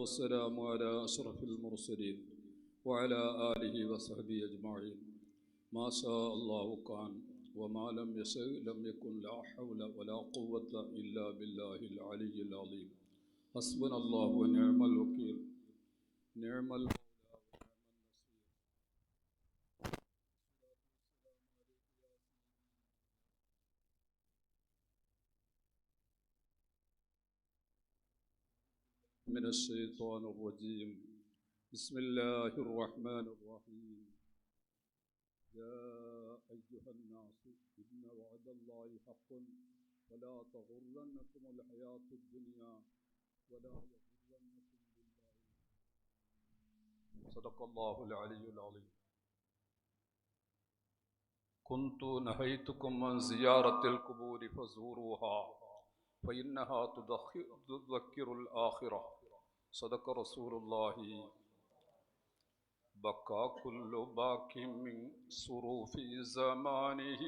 والسلام على أشرف المرسلين وعلى آله وصحبه أجمعين. ما شاء الله كان وما لم يشأ لم يكن لا حول ولا قوة إلا بالله العلي العظيم. حسبنا الله ونعم الوكيل. نعم المولى من الشيطان الرجيم. بسم الله الرحمن الرحيم. يا أيها الناس إن وعد الله حق فلا تغرنكم الحياة الدنيا ولا يغرنكم بالله. صدق الله العلي العظيم. كنت نهيتكم عن زيارة القبور فزوروها فإنها تذكر الآخرة. صدق رسول الله. بكى كل باك من صروف زمانه.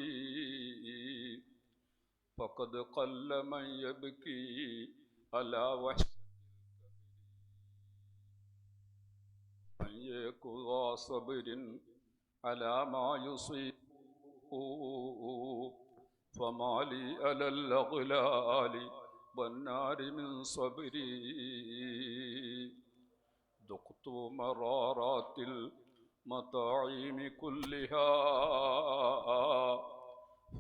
فقد قل من يبكي على وحش من يكوى صبر على ما يصيبه فما لي على الأغلال. والنار من صبري. ذقت مرارات المطاعم كلها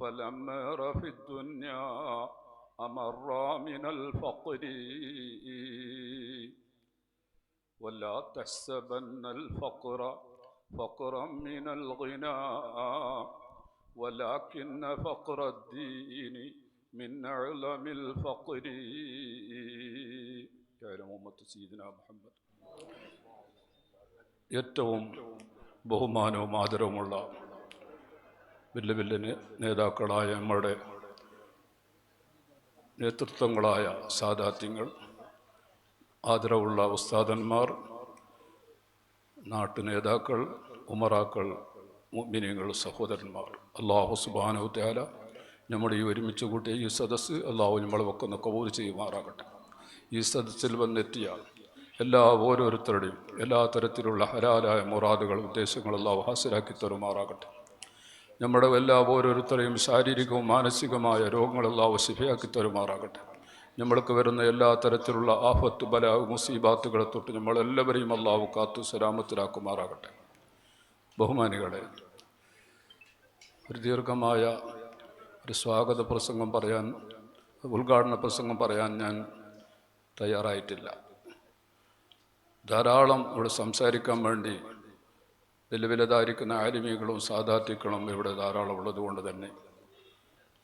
فلم أر في الدنيا أمر من الفقر. ولا تحسبن الفقر فقرا من الغنى ولكن فقر الدين من أعلم الفقر يعلم أمة سيدنا محمد ഏറ്റവും ബഹുമാനവും ആദരവുമുള്ള വലിയ വലിയ നേ- നേതാക്കളായ നമ്മുടെ നേതൃത്വങ്ങളായ സാദാത്യങ്ങൾ ആദരവുള്ള ഉസ്താദന്മാർ നാട്ടു നേതാക്കൾ ഉമറാക്കൾ മുഅ്മിനീങ്ങൾ സഹോദരന്മാർ അള്ളാഹു സുബാനു ത്യാല നമ്മുടെ ഈ ഒരുമിച്ച് കൂട്ടിയ ഈ സദസ്സ് അള്ളാഹു നമ്മളെ വെക്കുന്ന കബൂർ ചെയ്യുമാറാകട്ടെ. ഈ സദസ്സിൽ വന്നെത്തിയ എല്ലാ ഓരോരുത്തരുടെയും എല്ലാ തരത്തിലുള്ള ഹരാലായ മുറാദുകൾ ഉദ്ദേശങ്ങൾ അള്ളാഹു ഹാസിലാക്കി തരുമാറാകട്ടെ. നമ്മുടെ എല്ലാ ഓരോരുത്തരെയും ശാരീരികവും മാനസികവുമായ രോഗങ്ങളെല്ലാം ശിഫയാക്കി തരുമാറാകട്ടെ. നമ്മൾക്ക് വരുന്ന എല്ലാ തരത്തിലുള്ള ആഫത്ത് ബല മുസീബാത്തുകളെ തൊട്ട് നമ്മളെല്ലാവരെയും അള്ളാഹു കാത്തു സലാമത്തിലാക്കുമാറാകട്ടെ. ബഹുമാനികളെ ഒരു ദീർഘമായ ഒരു സ്വാഗത പ്രസംഗം പറയാൻ ഉദ്ഘാടന പ്രസംഗം പറയാൻ ഞാൻ തയ്യാറായിട്ടില്ല. ധാരാളം ഇവിടെ സംസാരിക്കാൻ വേണ്ടി നിലവിലതായിരിക്കുന്ന വലുതായിരിക്കുന്ന ആലിമികളും സാധാർത്ഥികളും ഇവിടെ ധാരാളം ഉള്ളതുകൊണ്ട് തന്നെ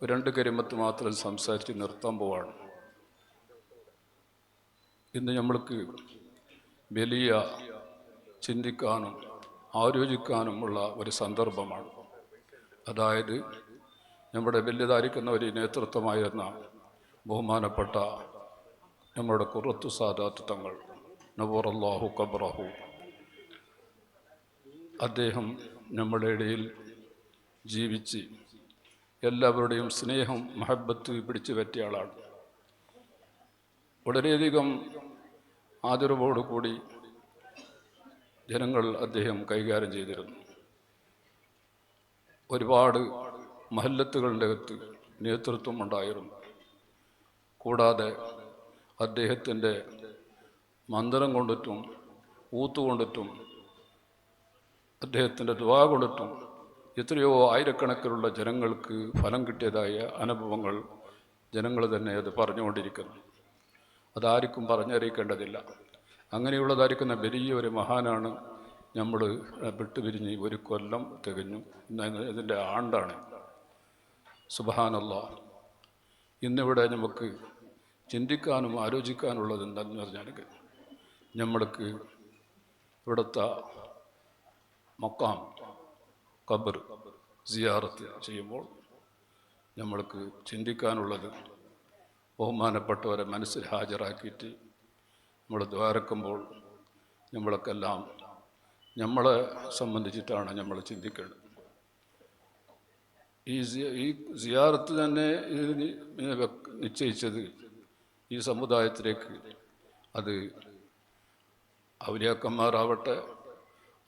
രണ്ട് കരിമത്ത് മാത്രം സംസാരിച്ച് നിർത്താൻ പോവാണ്. ഇന്ന് നമ്മൾക്ക് വലിയ ചിന്തിക്കാനും ആലോചിക്കാനുമുള്ള ഒരു സന്ദർഭമാണ്. അതായത് നമ്മുടെ വലുതായിരിക്കുന്ന ഒരു നേതൃത്വമായിരുന്ന ബഹുമാനപ്പെട്ട നമ്മുടെ കുറത്തു തങ്ങൾ നവറല്ലാഹു കബ്രഹു അദ്ദേഹം നമ്മുടെ ഇടയിൽ ജീവിച്ച് എല്ലാവരുടെയും സ്നേഹം മഹബത്ത് പിടിച്ചു പറ്റിയ ആളാണ്. വളരെയധികം ആദരവോടുകൂടി ജനങ്ങൾ അദ്ദേഹം കൈകാര്യം ചെയ്തിരുന്നു. ഒരുപാട് മഹല്ലത്തുകളുടെ അകത്ത് നേതൃത്വം ഉണ്ടായിരുന്നു. കൂടാതെ അദ്ദേഹത്തിന്റെ മന്ദിരം കൊണ്ടിട്ടും ഊത്തുകൊണ്ടിട്ടും അദ്ദേഹത്തിന്റെ ദ്വാ കൊണ്ടിട്ടും എത്രയോ ആയിരക്കണക്കിനുള്ള ജനങ്ങൾക്ക് ഫലം കിട്ടിയതായ അനുഭവങ്ങൾ ജനങ്ങൾ തന്നെ അത് പറഞ്ഞുകൊണ്ടിരിക്കുന്നു. അതാർക്കും പറഞ്ഞറിയിക്കേണ്ടതില്ല. അങ്ങനെയുള്ളതായിരിക്കുന്ന വലിയ ഒരു മഹാനാണ് നമ്മൾ വിട്ടുപിരിഞ്ഞ് ഒരു കൊല്ലം തികഞ്ഞു. ഇതിന്റെ ആണ്ടാണ്. സുബഹാനല്ല. ഇന്നിവിടെ നമുക്ക് ചിന്തിക്കാനും ആലോചിക്കാനുള്ളത് എന്താണെന്ന് പറഞ്ഞാൽ നമ്മൾക്ക് ഇവിടുത്തെ മക്കാം ഖബർ സിയാറത്ത് ചെയ്യുമ്പോൾ നമ്മൾക്ക് ചിന്തിക്കാനുള്ളത് ബഹുമാനപ്പെട്ടവരെ മനസ്സിൽ ഹാജരാക്കിയിട്ട് നമ്മൾ ദ്വാരക്കുമ്പോൾ നമ്മൾക്കെല്ലാം നമ്മളെ സംബന്ധിച്ചിട്ടാണ് നമ്മൾ ചിന്തിക്കേണ്ടത്. ഈ ഈ സിയാറത്ത് തന്നെ നിശ്ചയിച്ചത് ഈ സമുദായത്തിലേക്ക്. അത് ഔലിയാക്കന്മാരാവട്ടെ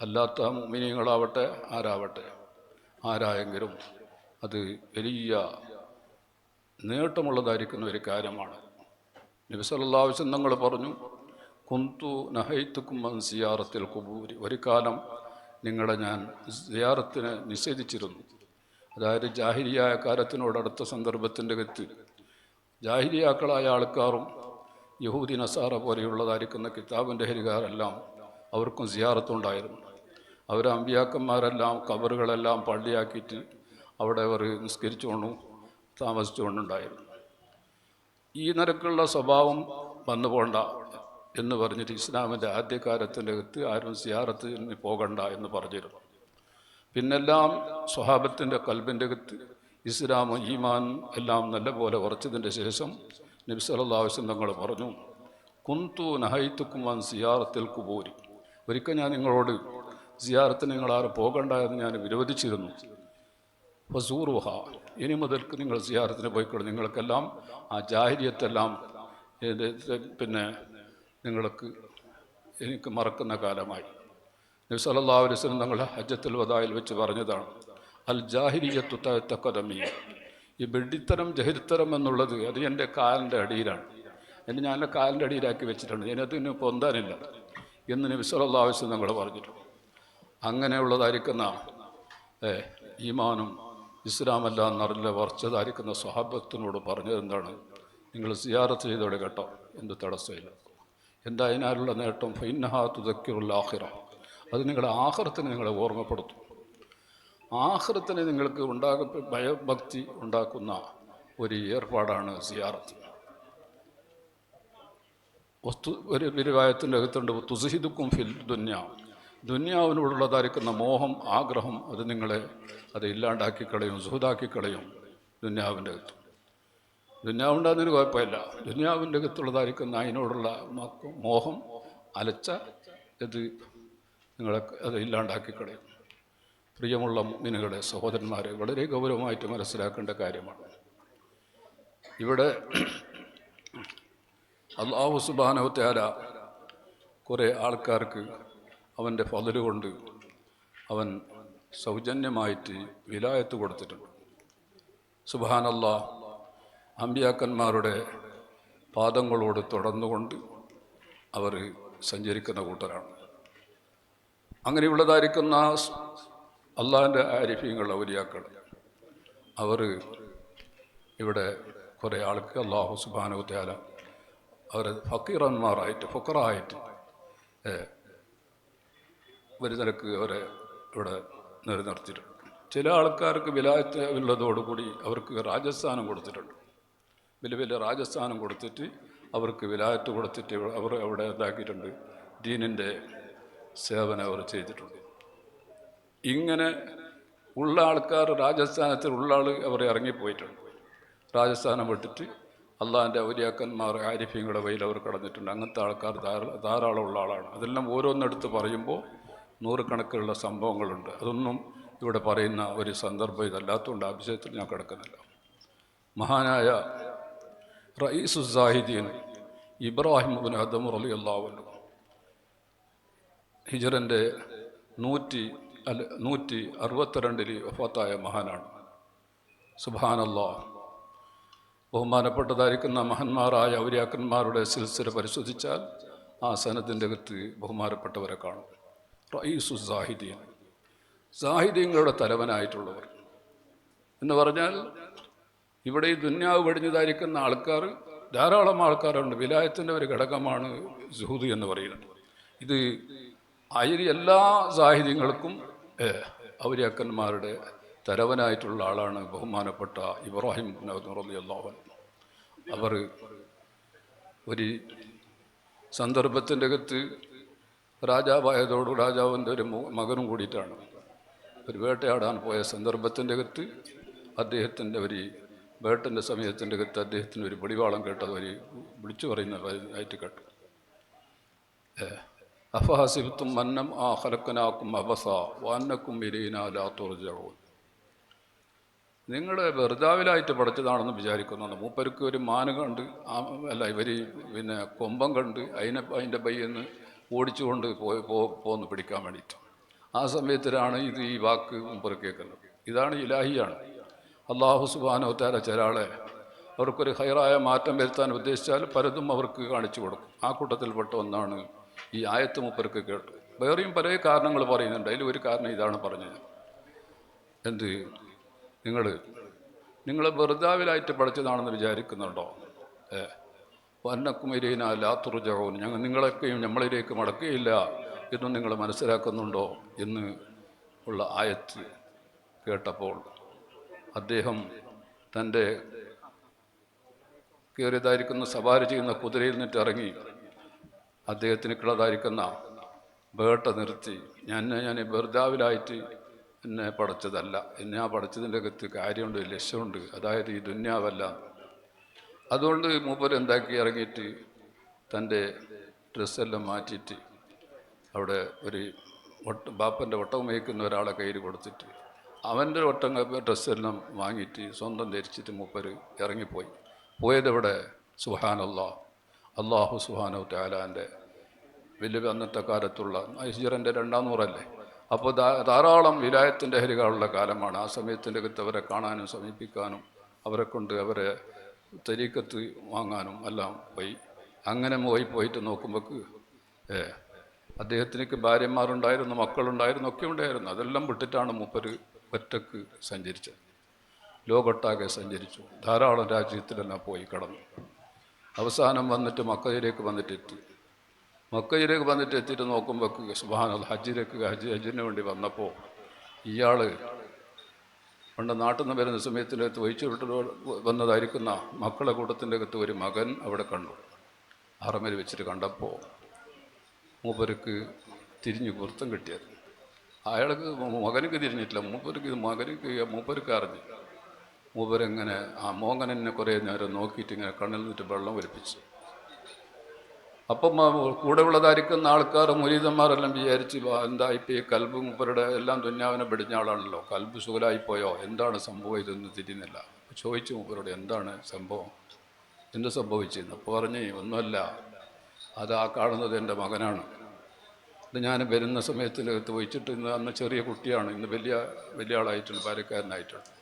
അല്ലാത്ത മുമിനിയങ്ങളാവട്ടെ ആരാവട്ടെ ആരായെങ്കിലും അത് വലിയ നേട്ടമുള്ളതായിരിക്കുന്ന ഒരു കാര്യമാണ്. നബി സല്ലല്ലാഹു അലൈഹി തങ്ങൾ പറഞ്ഞു കുന്തു നഹൈത്തുക്കുമ്മൻ സിയാറത്തിൽ കുബൂരി ഒരു കാലം നിങ്ങളെ ഞാൻ സിയാറത്തിന് നിഷേധിച്ചിരുന്നു. അതായത് ജാഹിരിയായ കാലത്തിനോടടുത്ത സന്ദർഭത്തിന്റെ കത്ത് ജാഹിരിയാക്കളായ ആൾക്കാരും യഹൂദി നസാറ പോലെയുള്ളതായിരിക്കുന്ന കിതാബിന്റെ ഹരികാരെല്ലാം അവർക്കും സിയാറത്തുണ്ടായിരുന്നു. അവർ അമ്പിയാക്കന്മാരെല്ലാം കബറുകളെല്ലാം പള്ളിയാക്കിയിട്ട് അവിടെ അവർ നിസ്കരിച്ചുകൊണ്ടും താമസിച്ചുകൊണ്ടുണ്ടായിരുന്നു. ഈ നിരക്കുള്ള സ്വഭാവം വന്നു പോണ്ട എന്ന് പറഞ്ഞിട്ട് ഇസ്ലാമിന്റെ ആദ്യകാലത്തിന്റെ അകത്ത് ആരും സിയാറത്തിന് പോകണ്ട എന്ന് പറഞ്ഞിരുന്നു. പിന്നെല്ലാം സ്വഹാബത്തിന്റെ കൽബിന്റെ അകത്ത് ഇസ്ലാം ഈമാൻ എല്ലാം നല്ലപോലെ ഉറച്ചതിന്റെ ശേഷം നബി തങ്ങൾ പറഞ്ഞു കുന്തു നഹൈത്തുക്കും വൻ സിയാറത്തിൽ കുബൂരി. ഒരിക്കൽ ഞാൻ നിങ്ങളോട് സിയാറത്തിന് നിങ്ങൾ ആരും പോകണ്ട എന്ന് ഞാൻ വിരോധിച്ചിരുന്നു. ഫസൂറുഹ ഇനി മുതൽക്ക് നിങ്ങൾ സിയാറത്തിന് പോയിക്കൊള്ളു നിങ്ങൾക്കെല്ലാം ആ ജാഹിര്യത്തെല്ലാം പിന്നെ നിങ്ങൾക്ക് എനിക്ക് മറക്കുന്ന കാലമായി. നബി സല്ലല്ലാഹു അലൈഹി വസല്ലം തങ്ങൾ ഹജ്ജത്തുൽ വദായിൽ വെച്ച് പറഞ്ഞതാണ് അൽ ജാഹിരിയത്തു തക്കതമി ഈ ബെഡിത്തരം ജഹിരിത്തരം എന്നുള്ളത് അത് എന്റെ കാലിന്റെ അടിയിലാണ്. എന്നെ ഞാൻ എന്റെ കാലിന്റെ അടിയിലാക്കി വെച്ചിട്ടുണ്ട് ഇതിനകത്തിന് പൊന്താനില്ല എന്ന് നബി സല്ലല്ലാഹു അലൈഹി വസല്ലം തങ്ങൾ പറഞ്ഞിട്ടുണ്ട്. അങ്ങനെയുള്ളതായിരിക്കുന്ന ഈമാനും ഇസ്ലാമല്ല എന്നറിഞ്ഞ വർച്ചതായിരിക്കുന്ന സ്വഹാബത്തിനോട് പറഞ്ഞത് എന്താണ് നിങ്ങൾ സിയാറത്ത് ചെയ്തോടെ കേട്ടോ എന്ത് തടസ്സമില്ല. എന്തായതിനാലുള്ള നേട്ടം ഫൈനഹാ തുതക്കിയുള്ള ആഹിറ അത് നിങ്ങളുടെ ആഹൃത്തിന് നിങ്ങളെ ഓർമ്മപ്പെടുത്തും. ആഹൃത്തിന് നിങ്ങൾക്ക് ഉണ്ടാക ഭയഭക്തി ഉണ്ടാക്കുന്ന ഒരു ഏർപ്പാടാണ് സിയാറത്ത്. വസ്തു ഒരു വിരുവായത്തിന്റെ അകത്തുണ്ട് തുസഹിദുക്കും ഫിൽ ദുന്യ. ദുന്യാവിനോടുള്ളതായിരിക്കുന്ന മോഹം ആഗ്രഹം അത് നിങ്ങളെ അത് ഇല്ലാണ്ടാക്കി കളയും സുഹൃതാക്കി കളയും ദുന്യാവിന്റെ അകത്ത്. ദുന്യാവുണ്ടാകുന്നതിന് കുഴപ്പമില്ല. ദുന്യാവിന്റെ അകത്തുള്ളതായിരിക്കുന്ന അതിനോടുള്ള മോഹം അലച്ച ഇത് നിങ്ങളെ അത് ഇല്ലാണ്ടാക്കി കളയും. പ്രിയമുള്ള മിനുകളെ സഹോദരന്മാരെ വളരെ ഗൗരവമായിട്ട് മനസ്സിലാക്കേണ്ട കാര്യമാണ്. ഇവിടെ അള്ളാഹു സുബാനവത്യാല കുറേ ആൾക്കാർക്ക് അവന്റെ ഫതിൽ കൊണ്ട് അവൻ സൗജന്യമായിട്ട് വിലായത്ത് കൊടുത്തിട്ടുണ്ട്. സുബാനല്ലാ അമ്പിയാക്കന്മാരുടെ പാദങ്ങളോട് തുടർന്നുകൊണ്ട് അവർ സഞ്ചരിക്കുന്ന കൂട്ടരാണ്. അങ്ങനെയുള്ളതായിരിക്കുന്ന അള്ളാഹിന്റെ ആരിഫ്യങ്ങൾ ഔലിയാക്കൾ. അവർ ഇവിടെ കുറേ ആൾക്ക് അള്ളാഹു സുബാനുത്യാല അവർ ഫക്കീറന്മാരായിട്ട് ഫുക്കറായിട്ട് ഒരു നിരക്ക് അവരെ ഇവിടെ നിലനിർത്തിയിട്ടുണ്ട്. ചില ആൾക്കാർക്ക് വിലായത്ത് ഉള്ളതോടുകൂടി അവർക്ക് രാജസ്ഥാനം കൊടുത്തിട്ടുണ്ട്. വലിയ വലിയ രാജസ്ഥാനം കൊടുത്തിട്ട് അവർക്ക് വിലായത്ത് കൊടുത്തിട്ട് അവർ അവിടെ ഇതാക്കിയിട്ടുണ്ട്. ദീനിന്റെ സേവനം അവർ ചെയ്തിട്ടുണ്ട്. ഇങ്ങനെ ഉള്ള ആൾക്കാർ രാജസ്ഥാനത്തിൽ ഉള്ള ആൾ അവർ ഇറങ്ങിപ്പോയിട്ടുണ്ട്. രാജസ്ഥാനം വിട്ടിട്ട് അള്ളാഹിന്റെ ഔലിയാക്കന്മാർ ആരിഫ്യങ്ങളുടെ വയ്യിൽ അവർ കടന്നിട്ടുണ്ട്. അങ്ങനത്തെ ആൾക്കാർ ധാരാളം ഉള്ള ആളാണ്. അതെല്ലാം ഓരോന്നെടുത്ത് പറയുമ്പോൾ നൂറുകണക്കിലുള്ള സംഭവങ്ങളുണ്ട്. അതൊന്നും ഇവിടെ പറയുന്ന ഒരു സന്ദർഭം ഇതല്ലാത്തതുകൊണ്ട് ആ വിഷയത്തിൽ ഞാൻ കിടക്കുന്നില്ല. മഹാനായ റയീസു സാഹിദീൻ ഇബ്രാഹിം അബ്ബിൻ അദമുറലി അള്ളാഹുലു ഹിജറിന്റെ നൂറ്റി അല്ല നൂറ്റി അറുപത്തിരണ്ടിൽ വഫാത്തായ മഹാനാണ്. സുബാനല്ലാ ബഹുമാനപ്പെട്ടതായിരിക്കുന്ന മഹന്മാരായ ഔര്യാക്കന്മാരുടെ സിൽസില പരിശോധിച്ചാൽ ആ സനത്തിന്റെ അകത്ത് ബഹുമാനപ്പെട്ടവരെ കാണും. റയീസു സാഹിദീൻ. സാഹിദീങ്ങളുടെ തലവനായിട്ടുള്ളവർ. എന്ന് പറഞ്ഞാൽ ഇവിടെ ഈ ദുന്യാവ് വെടിഞ്ഞതായിരിക്കുന്ന ആൾക്കാർ ധാരാളം ആൾക്കാരുണ്ട്. വിലായത്തിന്റെ ഒരു ഘടകമാണ് ജുഹുദ് എന്ന് പറയുന്നത്. ഇത് അയിരി എല്ലാ സാഹിത്യങ്ങൾക്കും ഔര്യാക്കന്മാരുടെ തലവനായിട്ടുള്ള ആളാണ് ബഹുമാനപ്പെട്ട ഇബ്രാഹിം അള്ളാഹൻ അവർ ഒരു സന്ദർഭത്തിന്റെ അകത്ത് രാജാവായതോട് രാജാവിന്റെ ഒരു മകനും കൂടിയിട്ടാണ് ഒരു വേട്ടയാടാൻ പോയ സന്ദർഭത്തിന്റെ അകത്ത് അദ്ദേഹത്തിന്റെ ഒരു വേട്ടന്റെ സമയത്തിന്റെ അകത്ത് അദ്ദേഹത്തിന് ഒരു പിടിവാളം കേട്ടത് ഒരു വിളിച്ചു പറയുന്ന ആയിട്ട് കേട്ടു. അഫഹസിബത്തും മന്നം ആ ഹലക്കനാക്കും അബസ വാന്നക്കും ഇരീനാലാ തുറജവും നിങ്ങൾ വെറുതാവിലായിട്ട് പഠിച്ചതാണെന്ന് വിചാരിക്കുന്നുണ്ട്. മൂപ്പർക്ക് ഒരു മാന കണ്ട് അല്ല ഇവർ പിന്നെ കൊമ്പം കണ്ട് അതിനെ അതിന്റെ പയ്യെന്ന് ഓടിച്ചുകൊണ്ട് പോയി പോന്ന് പിടിക്കാൻ വേണ്ടിയിട്ട്. ആ സമയത്തിലാണ് ഇത് ഈ വാക്ക് മുമ്പ് കേൾക്കുന്നത്. ഇതാണ് ഇലാഹിയാണ്. അള്ളാഹു സുബാനോത്താര ചരാളെ അവർക്കൊരു ഹൈറായ മാറ്റം വരുത്താൻ ഉദ്ദേശിച്ചാൽ പലതും അവർക്ക് കാണിച്ചു കൊടുക്കും. ആ കൂട്ടത്തിൽപ്പെട്ട ഒന്നാണ് ഈ ആയത്ത് മുപ്പർക്ക് കേട്ടു. വേറെയും പല കാരണങ്ങൾ പറയുന്നുണ്ട്. അതിൽ ഒരു കാരണം ഇതാണ് പറഞ്ഞത്. എന്ത്? നിങ്ങൾ നിങ്ങൾ വെറുതാവിലായിട്ട് പഠിച്ചതാണെന്ന് വിചാരിക്കുന്നുണ്ടോ? ഏ? വന്നക്കുമരീന ലാത്തുറുജവും ഞങ്ങൾ നിങ്ങളൊക്കെയും നമ്മളിലേക്ക് മടക്കുകയില്ല എന്നും നിങ്ങൾ മനസ്സിലാക്കുന്നുണ്ടോ എന്ന് ഉള്ള ആയത്ത് കേട്ടപ്പോൾ അദ്ദേഹം തന്റെ കയറിയതായിരിക്കുന്ന സവാരി ചെയ്യുന്ന കുതിരയിൽ നിന്നിട്ട് ഇറങ്ങി അദ്ദേഹത്തിന് കിളതായിരിക്കുന്ന വേട്ട നിർത്തി. ഞാൻ ഞാൻ ബെർദാവിലായിട്ട് എന്നെ പഠിച്ചതല്ല. എന്നെ ആ പഠിച്ചതിന്റെ അകത്ത് കാര്യമുണ്ട് ലക്ഷ്യമുണ്ട്. അതായത് ഈ ദുന്യാവല്ല. അതുകൊണ്ട് മൂപ്പർ എന്താക്കി? ഇറങ്ങിയിട്ട് തന്റെ ഡ്രസ്സെല്ലാം മാറ്റിയിട്ട് അവിടെ ഒരു ഒട്ട ബാപ്പന്റെ വട്ടം മേയ്ക്കുന്ന ഒരാളെ കയ്യിൽ കൊടുത്തിട്ട് അവന്റെ വട്ടം ഡ്രസ്സെല്ലാം വാങ്ങിയിട്ട് സ്വന്തം ധരിച്ചിട്ട് മൂപ്പര് ഇറങ്ങിപ്പോയി. പോയതവിടെ സുഹാനല്ലാ അള്ളാഹു സുഹാനു താലാന്റെ വലിയ അന്നത്തെ കാലത്തുള്ള ഐശ്വരന്റെ രണ്ടാം നൂറല്ലേ? അപ്പോൾ ധാരാളം വിലായത്തിന്റെ ഹരികളുള്ള കാലമാണ്. ആ സമയത്തിന്റെ അവരെ കാണാനും സമീപിക്കാനും അവരെ കൊണ്ട് അവരെ തരീക്കത്ത് വാങ്ങാനും എല്ലാം പോയി. അങ്ങനെ പോയി പോയിട്ട് നോക്കുമ്പോൾക്ക് ഏ അദ്ദേഹത്തിനൊക്കെ ഭാര്യമാരുണ്ടായിരുന്നു മക്കളുണ്ടായിരുന്നു ഒക്കെ ഉണ്ടായിരുന്നു. അതെല്ലാം വിട്ടിട്ടാണ് മൂപ്പര് ഒറ്റയ്ക്ക് സഞ്ചരിച്ചത്. ലോകൊട്ടാകെ സഞ്ചരിച്ചു. ധാരാളം രാജ്യത്തിലെല്ലാം പോയി കടന്നു. അവസാനം വന്നിട്ട് മക്കയിലേക്ക് വന്നിട്ട് എത്തി. മക്കയിലേക്ക് വന്നിട്ട് എത്തിയിട്ട് നോക്കുമ്പോൾ സുബാന ഹജ്ജിലേക്ക് ഹജ്ജ് ഹജ്ജിന് വേണ്ടി വന്നപ്പോൾ ഇയാൾ പണ്ട് നാട്ടിൽ നിന്ന് വരുന്ന സമയത്തിനകത്ത് വഹിച്ചു വിട്ട് വന്നതായിരിക്കുന്ന മക്കളെ കൂട്ടത്തിന്റെ അകത്ത് ഒരു മകൻ അവിടെ കണ്ടു. അറമയിൽ വെച്ചിട്ട് കണ്ടപ്പോൾ മൂപ്പർക്ക് തിരിഞ്ഞ് പുറത്തും കിട്ടിയത്. അയാൾക്ക് മകനക്ക് തിരിഞ്ഞിട്ടില്ല. മൂപ്പർക്ക് മകനക്ക് മൂപ്പർക്ക് അറിഞ്ഞു മൂപ്പരെങ്ങനെ ആ എന്നെ കുറേ നേരം നോക്കിയിട്ട് ഇങ്ങനെ കണ്ണിൽ നിന്നിട്ട് വെള്ളം ഒലിപ്പിച്ചു. അപ്പം കൂടെ ഉള്ളതായിരിക്കുന്ന ആൾക്കാർ മുരീതന്മാരെല്ലാം വിചാരിച്ച് "വാ, എന്താ ഇപ്പം ഈ കൽബ് മൂപ്പരുടെ എല്ലാം തുന്നാവിനെ പിടിഞ്ഞ ആളാണല്ലോ കൽബ് സുഖലായിപ്പോയോ? എന്താണ് സംഭവം ഇതൊന്നും തിരിയുന്നില്ല. ചോദിച്ചു മൂപ്പരോട് എന്താണ് സംഭവം? എന്ത് സംഭവിച്ചിരുന്നു അപ്പോൾ പറഞ്ഞ് ഒന്നുമല്ല അത് ആ കാണുന്നത് എന്റെ മകനാണ്. ഇത് ഞാൻ വരുന്ന സമയത്തിനകത്ത് വഹിച്ചിട്ട് ഇന്ന് അന്ന് ചെറിയ കുട്ടിയാണ് ഇന്ന് വലിയ വലിയ ആളായിട്ടുണ്ട് പാലക്കാരനായിട്ടുണ്ട്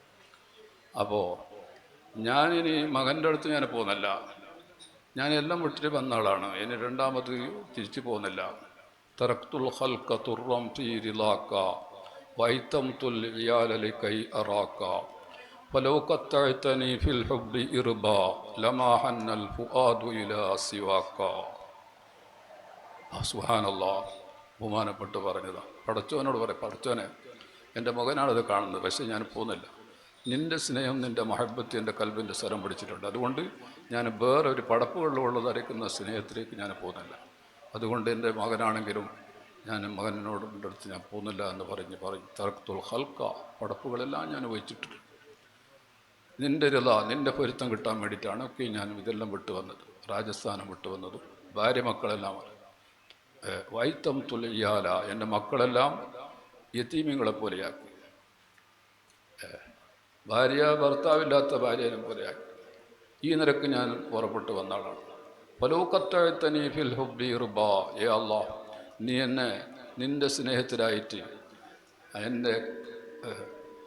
അപ്പോൾ ഞാനിനി മകന്റെ അടുത്ത് ഞാൻ പോകുന്നില്ല. ഞാൻ എല്ലാം വിട്ടിട്ട് വന്ന ആളാണ്. ഇനി രണ്ടാമത് തിരിച്ചു പോകുന്നില്ല. തറക്തുൽ ഹൽക്ക തുറം തീരിലാക്ക വൈത്തം തുൽ ഇയാലലി കൈ അറാക്ക. ഫലോക്കത്തഴത്തനി ഫിൽ ഹുബ്ബി ഇർബ ലമാഹന്നൽ ഫുആദു ഇലാ സിവാക്ക. സുഹാനല്ലാ ബഹുമാനപ്പെട്ട് പറഞ്ഞതാണ് പടച്ചോനോട് പറയാം പടച്ചോനെ എന്റെ മകനാണിത് കാണുന്നത് പക്ഷേ ഞാൻ പോകുന്നില്ല. നിന്റെ സ്നേഹം നിന്റെ മഹബത്ത് എന്റെ കൽബിന്റെ സ്വരം പിടിച്ചിട്ടുണ്ട് അതുകൊണ്ട് ഞാൻ വേറെ ഒരു പടപ്പുകളിലുള്ളതരയ്ക്കുന്ന സ്നേഹത്തിലേക്ക് ഞാൻ പോകുന്നില്ല. അതുകൊണ്ട് എന്റെ മകനാണെങ്കിലും ഞാൻ മകനോട് അടുത്ത് ഞാൻ പോകുന്നില്ല എന്ന് പറഞ്ഞ് പറഞ്ഞ് തറക്കത്തുൽ ഹൽക്ക പടപ്പുകളെല്ലാം ഞാൻ വഹിച്ചിട്ടുണ്ട്. നിന്റെ രഥ നിന്റെ പൊരുത്തം കിട്ടാൻ വേണ്ടിയിട്ടാണ് ഒക്കെ ഞാൻ ഇതെല്ലാം വിട്ടു വന്നത് രാജസ്ഥാനം വിട്ടു വന്നതും ഭാര്യ മക്കളെല്ലാം വൈത്തം തുലയ്യാല എന്റെ മക്കളെല്ലാം യത്തീമിങ്ങളെ പോലെയാക്കി. ഭാര്യ ഭർത്താവില്ലാത്ത ഭാര്യനെ പോലെയാക്കി ഈ നിരക്ക് ഞാൻ പുറപ്പെട്ടു വന്ന ആളാണ് പലൂക്കത്തഴത്തനി ഫിൽ ഹുബി റുബാ ഏ അള്ളാ നീ എന്നെ നിന്റെ സ്നേഹത്തിലായിട്ട് എന്റെ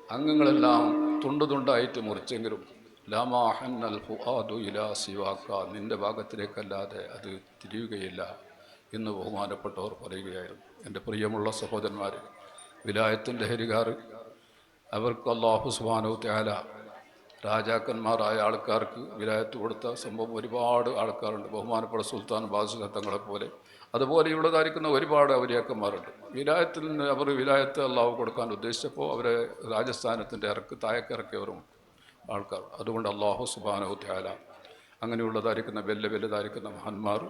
അംഗങ്ങളെല്ലാം തുണ്ടു തുണ്ടായിട്ട് മുറിച്ചെങ്കിലും ലാമാഹന്നൽ ഫുആദു ഇലാ സിവാക്ക നിന്റെ ഭാഗത്തിലേക്കല്ലാതെ അത് തിരിയുകയില്ല എന്ന് ബഹുമാനപ്പെട്ടവർ പറയുകയായിരുന്നു. എന്റെ പ്രിയമുള്ള സഹോദരന്മാർ വിലായത്തിന്റെ ഹരികാർ അവർക്ക് അള്ളാഹു സുബാനോ ത്യാല രാജാക്കന്മാരായ ആൾക്കാർക്ക് വിലായത്ത് കൊടുത്ത സംഭവം ഒരുപാട് ആൾക്കാരുണ്ട്. ബഹുമാനപ്പെട്ട സുൽത്താൻ ബാസുഖത്തങ്ങളെപ്പോലെ അതുപോലെ ഇവിടെ അതുപോലെയുള്ളതായിരിക്കുന്ന ഒരുപാട് അവരിയാക്കന്മാരുണ്ട്. വിലായത്തിൽ നിന്ന് അവർ വിലായത്ത് അള്ളാഹു കൊടുക്കാൻ ഉദ്ദേശിച്ചപ്പോൾ അവരെ രാജസ്ഥാനത്തിന്റെ ഇറക്ക് തായക്കിറക്കിയവരും ആൾക്കാർ. അതുകൊണ്ട് അള്ളാഹു സുബാനോ ത്യാല അങ്ങനെയുള്ളതായിരിക്കുന്ന വെല്ല വലുതായിരിക്കുന്ന മഹാന്മാർ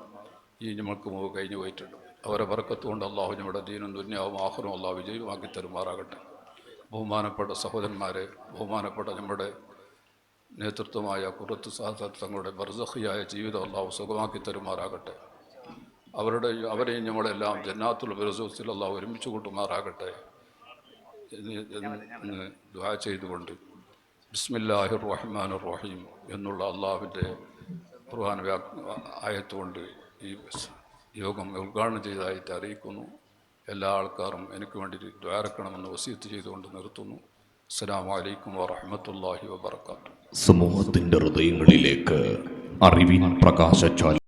ഈ നമുക്ക് മുമ്പ് കഴിഞ്ഞു പോയിട്ടുണ്ട്. അവരെ വർക്കത്തുകൊണ്ട് അള്ളാഹു നമ്മുടെ ദീനും ദുന്യാവും ആഹ്റും അള്ളാഹു വിജയമാക്കി തരുമാറാകട്ടെ ബഹുമാനപ്പെട്ട സഹോദരന്മാരെ ബഹുമാനപ്പെട്ട നമ്മുടെ നേതൃത്വമായ കുറത്ത് സാധാ തങ്ങളുടെ ബർസഹിയായ ജീവിതം അള്ളാഹു സുഖമാക്കി തരുമാറാകട്ടെ. അവരുടെ അവരെയും നമ്മളെല്ലാം ജന്നാത്തുൽ ബിറസൂസിൽ അള്ളാഹു ഒരുമിച്ച് കൂട്ടുമാറാകട്ടെ എന്ന് ദ്വാ ചെയ്തുകൊണ്ട് ബിസ്മില്ലാഹിർ റഹ്മാൻ റഹീം എന്നുള്ള അള്ളാഹുവിന്റെ ഖുർആൻ വ്യാ ആയത്തുകൊണ്ട് ഈ യോഗം ഉദ്ഘാടനം ചെയ്തതായിട്ട് അറിയിക്കുന്നു. എല്ലാ ആൾക്കാരും എനിക്ക് വേണ്ടി ദ്വാരക്കണമെന്ന് വസീത്ത് ചെയ്തുകൊണ്ട് നിർത്തുന്നു. അസ്സാം വലൈക്കും വാഹമത്തല്ലാഹി വാത്തു സമൂഹത്തിന്റെ ഹൃദയങ്ങളിലേക്ക് അറിവിൻ പ്രകാശച്ചാൽ